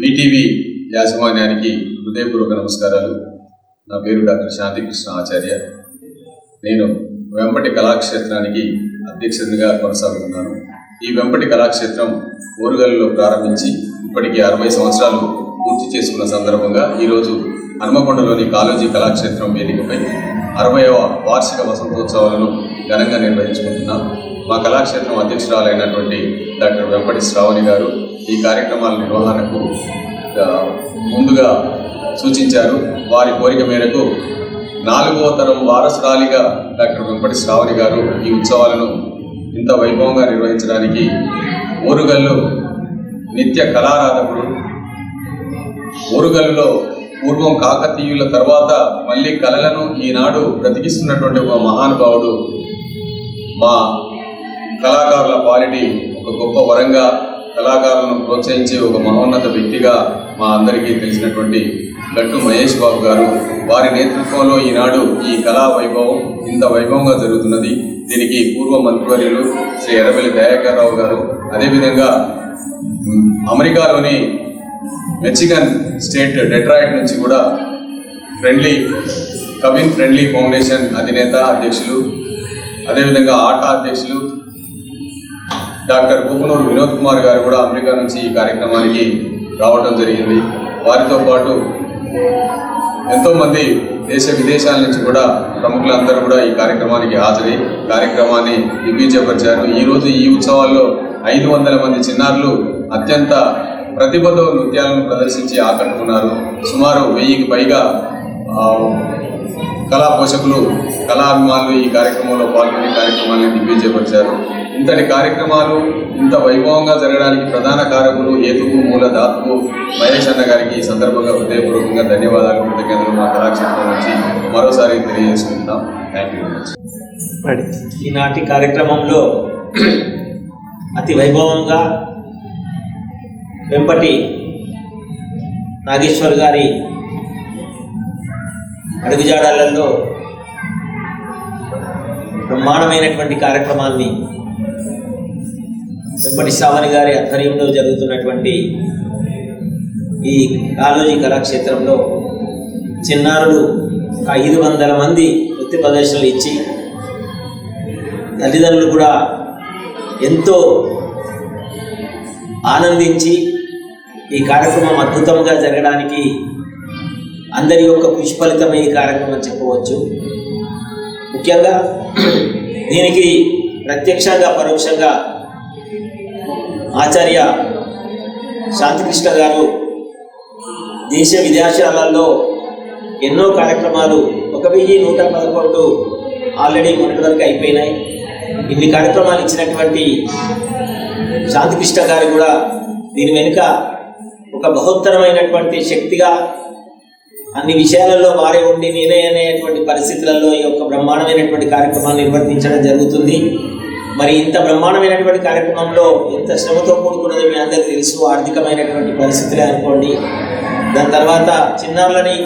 BTV యాజమాన్యానికి హృదయపూర్వక నమస్కారాలు. నా పేరు డాక్టర్ శాంతికృష్ణ ఆచార్య. నేను వెంపటి కళాక్షేత్రానికి అధ్యక్షుడిగా కొనసాగుతున్నాను. ఈ వెంపటి కళాక్షేత్రం ఓరుగల్లులో ప్రారంభించి ఇప్పటికి అరవై సంవత్సరాలు పూర్తి చేసుకున్న సందర్భంగా ఈరోజు హనుమకొండలోని కాళోజీ కళాక్షేత్రం వేదికపై అరవైవ వార్షిక వసంతోత్సవాలను ఘనంగా నిర్వహించుకుంటున్నాం. మా కళాక్షేత్రం అధ్యక్షురాలైనటువంటి డాక్టర్ వెంపటి శ్రావణి గారు ఈ కార్యక్రమాల నిర్వహణకు ముందుగా సూచించారు. వారి కోరిక మేరకు నాలుగవ తరం వారసురాలిగా డాక్టర్ వెంపటి శ్రావణి గారు ఈ ఉత్సవాలను ఇంత వైభవంగా నిర్వహించడానికి ఓరుగల్లు నిత్య కళారాధకుడు ఓరుగల్లులో పూర్వం కాకతీయుల తర్వాత మళ్ళీ కళలను ఈనాడు బ్రతికిస్తున్నటువంటి ఒక మహానుభావుడు మా కళాకారుల పాలిటి ఒక గొప్ప వరంగా కళాకారులను ప్రోత్సహించే ఒక మహోన్నత వ్యక్తిగా మా అందరికీ తెలిసినటువంటి గట్టు మహేష్ బాబు గారు. వారి నేతృత్వంలో ఈనాడు ఈ కళా వైభవం ఇంత వైభవంగా జరుగుతున్నది. దీనికి పూర్వ మంత్రివర్యులు శ్రీ ఎర్రబెల్లి దయాకర్రావు గారు అదేవిధంగా అమెరికాలోని మెచిగన్ స్టేట్ డెట్రాయిట్ నుంచి కూడా ఫ్రెండ్లీ కవిన్ ఫ్రెండ్లీ ఫౌండేషన్ అధినేత అధ్యక్షులు అదేవిధంగా ఆట అధ్యక్షులు డాక్టర్ కుకునూరు వినోద్ కుమార్ గారు కూడా అమెరికా నుంచి ఈ కార్యక్రమానికి రావడం జరిగింది. వారితో పాటు ఎంతో మంది దేశ విదేశాల నుంచి కూడా ప్రముఖులందరూ కూడా ఈ కార్యక్రమానికి హాజరై కార్యక్రమాన్ని దిగ్విజయపరిచారు ఈరోజు ఈ ఉత్సవాల్లో ఐదు వందల మంది చిన్నారులు అత్యంత ప్రతిభతో నృత్యాలను ప్రదర్శించి ఆకట్టుకున్నారు. సుమారు వెయ్యికి పైగా కళా పోషకులు కళాభిమానులు ఈ కార్యక్రమంలో పాల్గొని కార్యక్రమాన్ని దిగ్విజయపరిచారు ఇంతటి కార్యక్రమాలు ఇంత వైభవంగా జరగడానికి ప్రధాన కారకులు ఏతుకు మూల దాతువు మహేష్ అన్న గారికి ఈ సందర్భంగా హృదయపూర్వకంగా ధన్యవాదాలు కృతజ్ఞతలు మా కళాక్షేత్రం నుంచి మరోసారి తెలియజేసుకుంటాం థ్యాంక్ యూ వెరీ మచ్ ఈనాటి కార్యక్రమంలో అతి వైభవంగా వెంపటి నాగేశ్వర్ గారి అడుగుజాడలలో బ్రహ్మాండమైనటువంటి కార్యక్రమాన్ని వెంపటి శ్రావణి గారి ఆధ్వర్యంలో జరుగుతున్నటువంటి ఈ కాలోజీ కళాక్షేత్రంలో చిన్నారులు ఒక ఐదు వందల మంది నృత్య ప్రదర్శనలు ఇచ్చి తల్లిదండ్రులు కూడా ఎంతో ఆనందించి ఈ కార్యక్రమం అద్భుతంగా జరగడానికి అందరి యొక్క కృషి ఫలితమే ఈ కార్యక్రమం చెప్పవచ్చు. ముఖ్యంగా దీనికి ప్రత్యక్షంగా పరోక్షంగా ఆచార్య శాంతికృష్ణ గారు దేశ విదేశాలలో ఎన్నో కార్యక్రమాలు ఒక వెయ్యి నూట పదకొండు ఆల్రెడీ మొన్నటి వరకు అయిపోయినాయి. ఇన్ని కార్యక్రమాలు ఇచ్చినటువంటి శాంతికృష్ణ గారు కూడా దీని వెనుక ఒక బహుత్తరమైనటువంటి శక్తిగా అన్ని విషయాలలో వారే ఉండి నేనే అనేటువంటి పరిస్థితులలో ఈ యొక్క బ్రహ్మాండమైనటువంటి కార్యక్రమాన్ని నిర్వర్తించడం జరుగుతుంది. మరి ఇంత బ్రహ్మాండమైనటువంటి కార్యక్రమంలో ఎంత శ్రమతో కూడుకున్నది మీ అందరికీ తెలుసు. ఆర్థికమైనటువంటి పరిస్థితులే అనుకోండి. దాని తర్వాత చిన్నారులని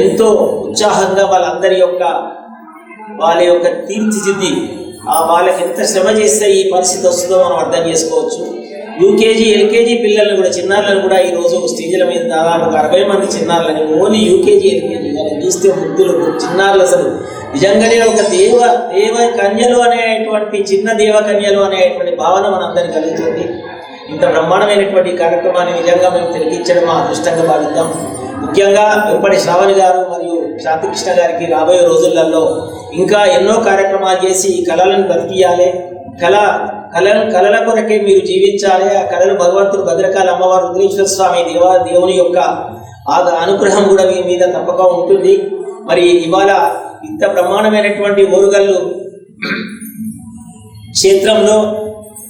ఎంతో ఉత్సాహంగా వాళ్ళందరి యొక్క వాళ్ళ యొక్క తీర్చిదిద్ది ఆ వాళ్ళకి ఎంత శ్రమ చేస్తే ఈ పరిస్థితి వస్తుందో మనం అర్థం చేసుకోవచ్చు. యూకేజీ ఎల్కేజీ పిల్లలను కూడా చిన్నారులను కూడా ఈ రోజు స్టేజ్ల మీద దాదాపు అరవై మంది చిన్నారులని ఓన్లీ యూకేజీ ఎల్కేజీ వాళ్ళని చూస్తే ముద్దులు చిన్నారులు అసలు. నిజంగానే ఒక దేవ దేవ కన్యలు అనేటువంటి చిన్న దేవ కన్యలు అనేటువంటి భావన మనందరికీ కలుగుతుంది. ఇంత బ్రహ్మాండమైనటువంటి కార్యక్రమాన్ని నిజంగా మేము తిరిగించడం మా అదృష్టంగా భావిద్దాం. ముఖ్యంగా వెంపటి శ్రావణి గారు మరియు శాంతికృష్ణ గారికి రాబోయే రోజులలో ఇంకా ఎన్నో కార్యక్రమాలు చేసి ఈ కళలను బతికియాలి. కళ కళలు కళల కొరకే మీరు జీవించాలి. ఆ కళలు భగవంతుడు భద్రకాళ అమ్మవారు రుద్రేశ్వర స్వామి దేవ దేవుని యొక్క ఆ అనుగ్రహం కూడా మీ మీద తప్పక ఉంటుంది. మరి ఇవాళ ఇంత బ్రహ్మాండమైనటువంటి ఓరుగల్లు క్షేత్రంలో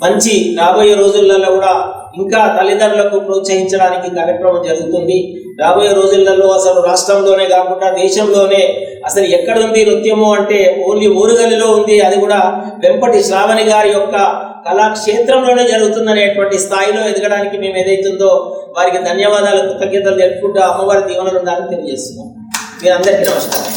మంచి రాబోయే రోజులలో కూడా ఇంకా తల్లిదండ్రులకు ప్రోత్సహించడానికి కార్యక్రమం జరుగుతుంది. రాబోయే రోజులలో అసలు రాష్ట్రంలోనే కాకుండా దేశంలోనే అసలు ఎక్కడ ఉంది నృత్యము అంటే ఓన్లీ ఊరుగల్లిలో ఉంది. అది కూడా వెంపటి శ్రావణి గారి యొక్క కళాక్షేత్రంలోనే జరుగుతుందనేటువంటి స్థాయిలో ఎదగడానికి మేము ఏదైతుందో వారికి ధన్యవాదాలు కృతజ్ఞతలు తెలుపుకుంటూ అమ్మవారి దీవెనలు ఉండాలని తెలియజేస్తున్నాం. మీరందరికీ నమస్కారం.